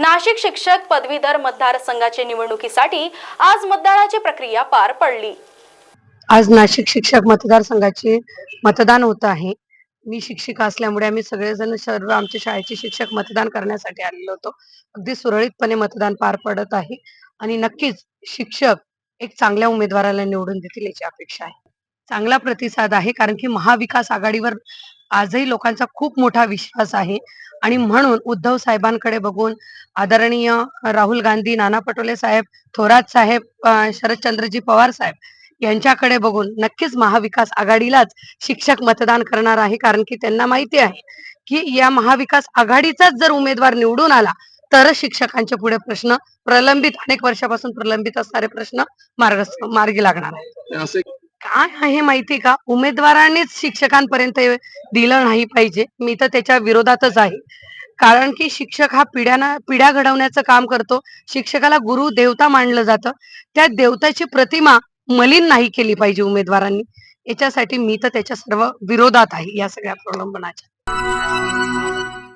नाशिक शिक्षक पदवीधर मतदारसंघाच्या निवडणुकीसाठी आज मतदानाची प्रक्रिया पार पडली. आज नाशिक शिक्षक मतदारसंघाचे मतदान होत आहे. मी शिक्षिका असल्यामुळे आम्ही सगळेजण सर्व आमच्या शाळेचे शिक्षक मतदान करण्यासाठी आलेलो होतो. अगदी सुरळीतपणे मतदान पार पडत आहे आणि नक्कीच शिक्षक एक चांगल्या उमेदवाराला निवडून देतील याची अपेक्षा आहे. चांगला प्रतिसाद आहे कारण की महाविकास आघाडीवर आजही लोकांचा खूप मोठा विश्वास आहे. आणि म्हणून उद्धव साहेबांकडे बघून आदरणीय राहुल गांधी नाना पटोले साहेब थोरात साहेब शरदचंद्रजी पवार साहेब यांच्याकडे बघून नक्कीच महाविकास आघाडीलाच शिक्षक मतदान करणार आहे कारण की त्यांना माहिती आहे की या महाविकास आघाडीचाच जर उमेदवार निवडून आला तरच शिक्षकांचे पुढे प्रश्न प्रलंबित अनेक वर्षापासून प्रलंबित असणारे प्रश्न मार्ग मार्गी लागणार आहे असे काय आहे माहिती का? उमेदवारांनीच शिक्षकांपर्यंत दिलं नाही पाहिजे. मी तर त्याच्या विरोधातच आहे. कारण की शिक्षक हा पिढ्याना पिढ्या घडवण्याचं काम करतो. शिक्षकाला गुरु देवता मानलं जातं. त्या देवताची प्रतिमा मलिन नाही केली पाहिजे उमेदवारांनी. याच्यासाठी मी तर त्याच्या सर्व विरोधात आहे या सगळ्या प्रलंबनाच्या.